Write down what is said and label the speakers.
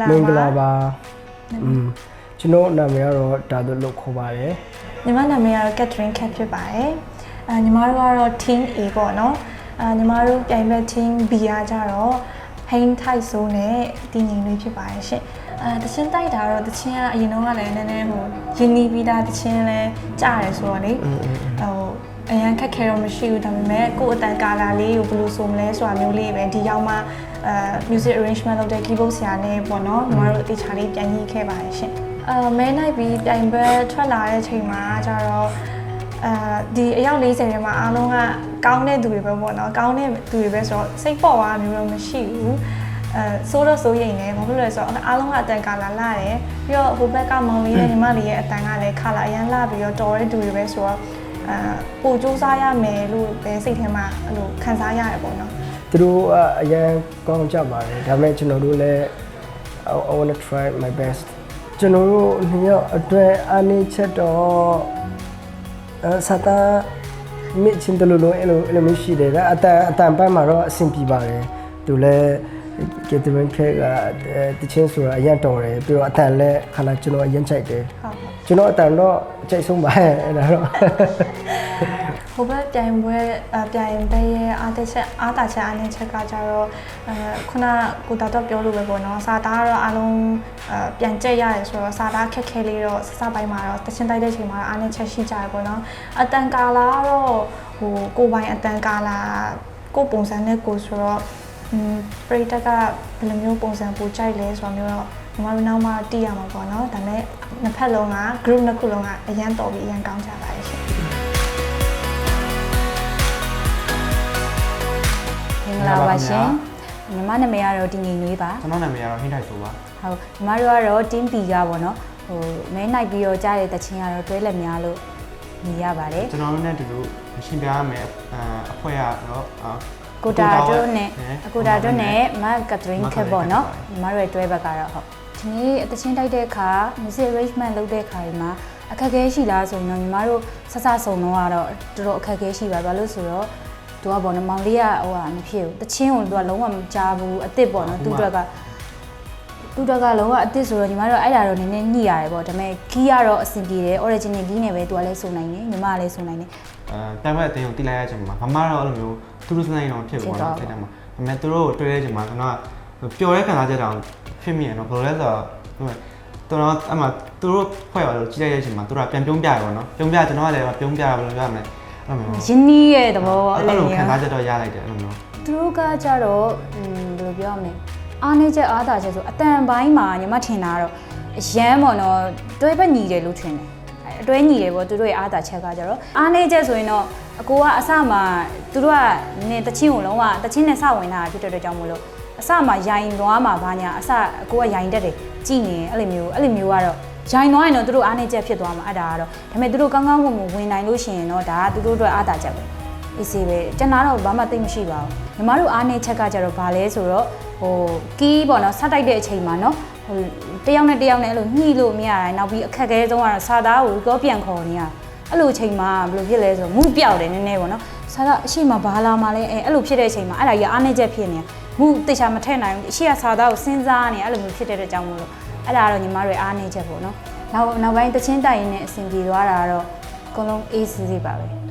Speaker 1: လာ
Speaker 2: မင်္ဂလာ
Speaker 1: ပါ
Speaker 2: ပါอืมကျွန်တော်နာမည်ကတော့ဒါတို့လို့ခေါ်ပါတယ်
Speaker 1: ညီမနာမည်ကတော့ Catherine Cat ဖြစ်ပါတယ်အဲညီမတို့ကတော့ Team A ပေါ့နော်အဲညီမတို့ပြိုင်ဘက် Team B ကကြတော့ Pain Type ဆိုနဲ့တည်ငြိမ်လေးဖြစ်ပါတယ်ရှင်အဲတချင်းတိုက်တာတော့တချင်းကအရင်တော့ကလည်းနည်းနည်းဟိုရင်းနှီးပြီးသားတချင်းလဲကြားတယ်ဆိုတော့လေဟို အရန်ခက်ခဲတော့မရှိဘူးဒါပေမဲ့ကိုယ့်အတန်ကာလာလေးကိုဘယ်လိုဆိုမလဲဆိုတာမျိုးလေးပဲဒီရောက်မှအဲ music arrangement လုပ်တဲ့ keyboard ဆရာနဲ့ပေါ့နော်ညီမတို့အသေးချာလေးပြန်ညှိခဲ့ပါတယ်ရှင်အဲမဲနိုင်ပြီးပြိုင်ဘက်ထွက်လာတဲ့ချိန်မှာကျတော့အဲဒီအယောက်40ထဲမှာအားလုံးကကောင်းတဲ့သူတွေပဲပေါ့နော်ကောင်းတဲ့သူတွေပဲဆိုတော့စိတ်ပေါ်သွားမျိုးတော့မရှိဘူးအဲဆိုတော့ဆိုရင်လည်းဘာဖြစ်လို့လဲဆိုတော့အားလုံးကအတန်ကာလာလာတယ်ပြီးတော့ဟိုဘက်ကမောင်လေးနဲ့ညီမလေးရဲ့အတန်ကလည်းခါလာအရန်လာပြီးတော့တော်တဲ့သူတွေပဲဆိုတော့ အဲပို့စူးစားရမယ်လို့ပဲစိတ်ထဲမှာအဲ့လိုခံစားရတယ်ပေါ့နော်
Speaker 2: သူတို့အရင်ကောင်းကြပါတယ်ဒါပေမဲ့ကျွန်တော်တို့လည်း I I want to try my best ကျွန်တော်တို့နှစ်ယောက်အတွက်အနေချက်တော့အဲစတာမြင့်ချင်းတလူလုံးအဲ့လိုအဲ့လိုမျိုးရှိတယ်ဗျအတန်အတန်ပန်းမှာတော့အဆင်ပြေပါတယ်သူလည်း ကက်တမန်ခက်ကတချင်းဆိုတာအရင်တော်တယ်ပြီးတော့အတန်လည်းခလာကျွန်တော်အရင်ကြိုက်တယ်
Speaker 1: ဟုတ်ဟုတ်
Speaker 2: ကျွန်တော်အတန်တော့အကြိုက်ဆုံးပါအဲ့ဒါတော့
Speaker 1: ဟိုဘက်ပြိုင်ပွဲအပြိုင်ပွဲရဲ့အားတက်ချက်အားတာချက်အားနည်းချက်ကကြတော့အဲခုနကိုတာတော့ပြောလို့ပဲပေါ့နော်စာသားကတော့အားလုံးအပြန်ကြက်ရတယ်ဆိုတော့စာသားခက်ခဲလေးတော့စစပိုင်းမှာတော့တချင်းတိုက်တဲ့ချိန်မှာအားနည်းချက်ရှိကြရပေါ့နော်အတန်ကာလာကတော့ဟိုကိုပိုင်အတန်ကာလာကိုပုံစံနဲ့ကိုဆိုတော့อืม ပရိသတ်ကဘယ်လိုမျိုးပုံစံပူကြိုက်လဲဆိုတော့မျိုးတော့ညီမတို့နောက်မှတည်ရမှာပေါ့နော်ဒါပေမဲ့နှစ်ဖက်လုံးက group နှစ်ခုလုံးကအရန်တော်ပြီးအရန်ကောင်းကြပါတယ်ရှင်
Speaker 3: မင်္ဂလာပါရှင်ညီမနာမည်ကတော့တင်ငိမ်နွေးပါ
Speaker 4: ကျွန်တော်နာမည်ကတော့ဟင်းထိုက်ဆိုပါ
Speaker 3: ဟုတ်ညီမတို့ကတော့ team B ကပေါ့နော်ဟိုမဲနိုင်ပြီးတော့ကြားတဲ့တခြင်းကတော့တွဲလက်များလို့မြင်ရပါတယ်
Speaker 4: ကျွန်တော်တို့နဲ့တူတူရှင်းပြရမယ်အအဖွဲ့ရတော့
Speaker 3: ကိုတာတို့နဲ့အကိုတာတို့နဲ့မကတ်ထရင်းခက်ပေါ့နော်ညီမတို့ရဲ့တွဲဘက်ကတော့ဟုတ်ဒီနေ့တခြင်းတိုက်တဲ့အခါ music arrangement လုပ်တဲ့အခါဒီမှာအခက်အခဲရှိလားဆိုရင်တော့ညီမတို့ဆက်ဆက်စုံတော့ကတော့တော်တော်အခက်အခဲရှိပါဘာလို့ဆိုတော့သူကပေါ့နော်မောင်လေးကဟိုဟာမဖြစ်ဘူးတချင်းကိုသူကလုံးဝမကြားဘူးအစ်စ်ပေါ့နော်သူတို့ကသူတက်ကလုံးဝအစ်စ်ဆိုတော့ညီမတို့အဲ့ဒါတော့နည်းနည်းညှိရတယ်ပေါ့ဒါပေမဲ့ကီးကတော့အဆင်ပြေတယ် original ကီးနဲ့ပဲသူကလည်းစုံနိုင်တယ်ညီမကလည်းစုံနိုင်တယ်
Speaker 4: အဲတမ်းမဲ့အတင်းကိုတိလိုက်ရချိန်မှာမမတော့အဲ့လိုမျိုးသူတို့စနေတော့ဖြစ်သွားတယ်အဲ့ဒါမှာဒါပေမဲ့သူတို့ကိုတွေ့တဲ့ချိန်မှာကျွန်တော်ပျော်တဲ့ခံစားချက်တောင်ဖြစ်မိရတော့ဘယ်လိုလဲဆိုတော့တော်တော်အမှသူတို့ဖွဲ့ရလို့ကြီးလိုက်တဲ့ချိန်မှာသူတို့ကပြန်ပြုံးပြရပါတော့ပြုံးပြကျွန်တော်ကလည်းပြုံးပြရဘယ်လိုပြောရမလဲအဲ့လိုမျိုး
Speaker 3: ရင်းနှီးရဲ့သဘောပေါ့
Speaker 4: အဲ့
Speaker 3: အဲ့လို
Speaker 4: လိုခံ
Speaker 3: မျိုး
Speaker 4: စားချက်တော့ရလိုက်တယ်အဲ့လိုမျိုး
Speaker 3: သူတို့ကကြတော့อืมဘယ်လိုပြောရမလဲအားနေချက်အားသာချက်ဆိုအတန်ပိုင်းမှာညီမထင်တာကတော့အရန်ပေါ့နော်တွဲဘက်ညီတယ်လို့ထင်တယ် အတွဲညီတယ်ပေါ့သူတို့ရဲ့အားသာချက်ကကြတော့အားနေချက်ဆိုရင်တော့အကိုကအစမှာသူတို့ကနည်းတချင်းကိုလုံးဝတချင်းနဲ့စဝင်တာဖြစ်တဲ့အတွက်ကြောင့်မို့လို့အစမှာရိုင်သွားမှာဘာညာအစအကိုကရိုင်တတ်တယ်ကြည်နေအဲ့လိုမျိုးအဲ့လိုမျိုးကတော့ရိုင်သွားရင်တော့သူတို့အားနေချက်ဖြစ်သွားမှာအဲ့ဒါကတော့ဒါပေမဲ့သူတို့ကောင်းကောင်းမွန်မွန်ဝင်နိုင်လို့ရှိရင်တော့ဒါကသူတို့အတွက်အားသာချက်ပဲအေးစေးပဲကျွန်တော်တော့ဘာမှသိမ့်မရှိပါဘူးညီမတို့အားနေချက်ကကြတော့ဗာလဲဆိုတော့ဟိုကီးပေါ့နော်ဆက်တိုက်တဲ့အချိန်မှာနော်ဟို တယောက်နဲ့တယောက်နဲ့အဲ့လိုညှိလို့မရတာနောက်ပြီးအခက်အခဲဆုံးကတော့စာသားကိုကြောပြန်ခေါ်နေရအဲ့လိုအချိန်မှာဘယ်လိုဖြစ်လဲဆိုတော့မူပြောက်တယ်နည်းနည်းပေါ့နော်စာသားအရှိမဘာလာမှလဲအဲအဲ့လိုဖြစ်တဲ့အချိန်မှာအဲ့ဒါကြီးအားနေချက်ဖြစ်နေမူတေချာမထည့်နိုင်ဘူးအရှိကစာသားကိုစဉ်းစားနေအဲ့လိုမျိုးဖြစ်တဲ့အကြောင်းမို့လို့အဲ့ဒါကတော့ညီမတို့ရဲ့အားနေချက်ပေါ့နော်နောက်နောက်ပိုင်းတချင်းတိုင်ရင်နဲ့အဆင်ပြေသွားတာကတော့အကုန်လုံးအေးစေးစေးပါပဲ